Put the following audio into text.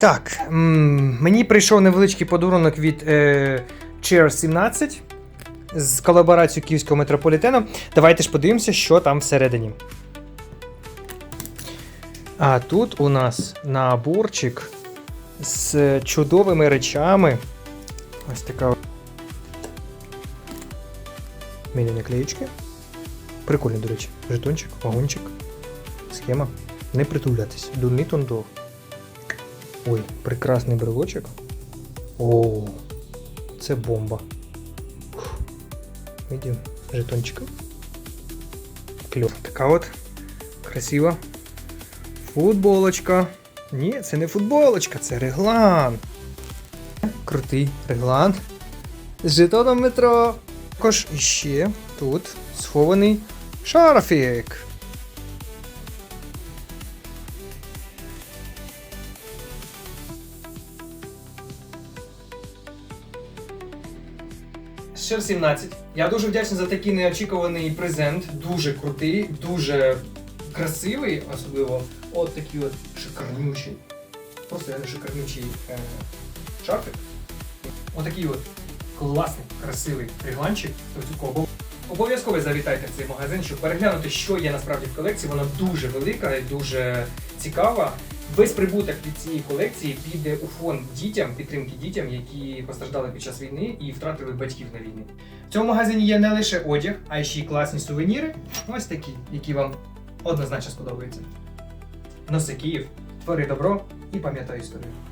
Так, мені прийшов невеличкий подарунок від е, Chair 17 з колаборацією Київського метрополітену. Давайте ж подивимося, що там всередині. А тут у нас наборчик з чудовими речами. Ось така. Міні наклеїчки. Прикольний, до речі. Жетончик, вагончик, схема. Не притулятись. Not on door. Ой, прекрасний брелочок. О, це бомба. Видим жетончика. Кльов. Така от красива футболочка. Ні, це не футболочка, це реглан. Крутий реглан. З жетоном метро. Також іще тут схований шарфік. Шер 17. Я дуже вдячний за такий неочікуваний презент. Дуже крутий, дуже красивий, особливо от такий от шикарнючий. Просто реально шикарнючий е, шарфик. Отакий от класний, красивий регланчик. Обов'язково завітайте в цей магазин, щоб переглянути, що є насправді в колекції. Вона дуже велика і дуже цікава. Весь прибуток від цієї колекції піде у фонд дітям, підтримки дітям, які постраждали під час війни і втратили батьків на війні. В цьому магазині є не лише одяг, а й ще й класні сувеніри. Ось такі, які вам однозначно сподобаються. Носи Київ, твори добро і пам'ятай історію.